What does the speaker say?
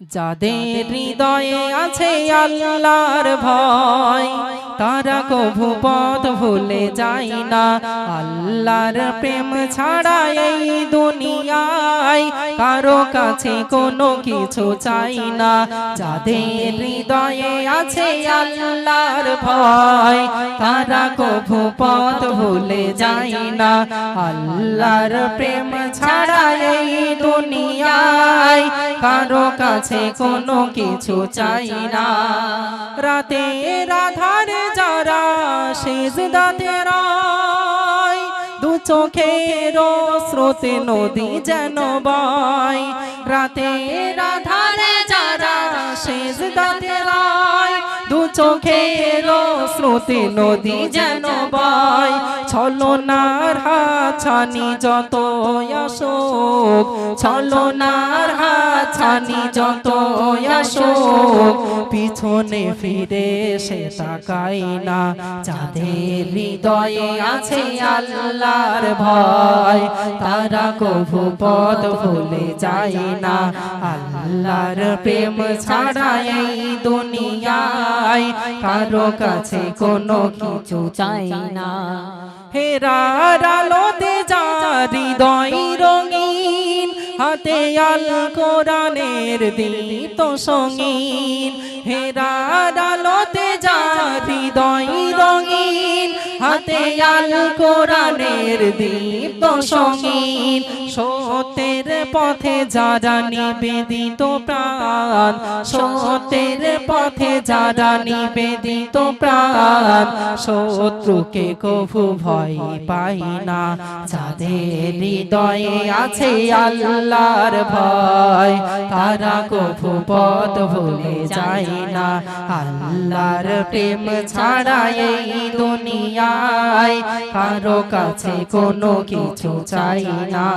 যাদের হৃদয়ে আছে আল্লাহর ভয় তারা কভু পথ ভুলে যায় না। আল্লাহর প্রেম ছাড়া এই দুনিয়ায় কারও কাছে কোনো কিছু চাই না। যাদের হৃদয়ে আছে আল্লাহর ভয় তারা কভু পথ ভুলে যায় না। আল্লাহর প্রেম ছাড়া এই দুনিয়ায় কারও কাছে কোনো কিছু চাই না। রাতে রাধার যারা শেষ দাতে রায়, দু স্রোতে নদী যেন বয়। রাতে রাধারে যারা শেষ দাতে রায়, দু চোখের স্রোতে নদী যেন বয় ছলনার হাছানি যত অশোক ছলনার হাছানি যত অশোক পিছনে ফিরে সে তাকাই না। যাদের হৃদয়ে আছে আল্লাহর ভয়। তারা কভু পথ ভুলে যায় না। আল্লাহর প্রেম ছাড়া এই দুনিয়ায় কারও কাছে কোনো কিছু চাই না। হেরার আলোতে যা হৃদয় রঙিন হাতে আল কোরআনের দিত সঙ্গীন। হেরার আলোতে যা হৃদয় রঙিন, হাতে আল কোরআনের দিত সঙ্গীন। সত্যের পথে যারা নিবেদিত প্রাণ সত্যের পথে যারা নিবেদিত প্রাণ, শত্রুকে কভু ভয় পাই না, যাদের হৃদয়ে আছে আল্লাহর ভয়, তারা কভু পথ ভুলে যায় না, আল্লাহর প্রেম ছাড়া এই দুনিয়ায় কারও কাছে কোনো কিছু চাই না।